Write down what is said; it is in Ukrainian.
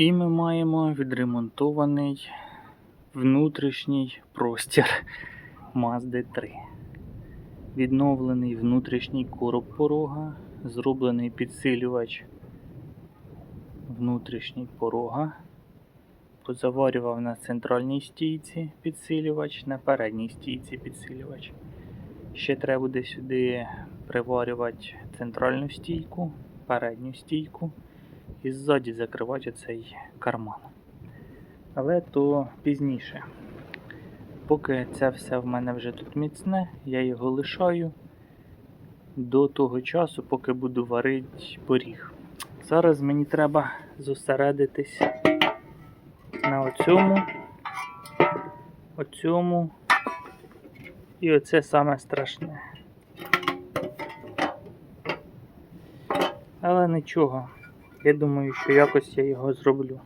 І ми маємо відремонтований внутрішній простір Mazda 3. Відновлений внутрішній короб порога, зроблений підсилювач внутрішній порога. Позаварював на центральній стійці підсилювач, на передній стійці підсилювач. Ще треба буде сюди приварювати центральну стійку, передню стійку і ззаді закривати оцей карман. Але то пізніше. Поки це все в мене вже тут міцне, я його лишаю до того часу, поки буду варити поріг. Зараз мені треба зосередитись на оцьому, оцьому і оце саме страшне. Але нічого. Я думаю, що якось я його зроблю.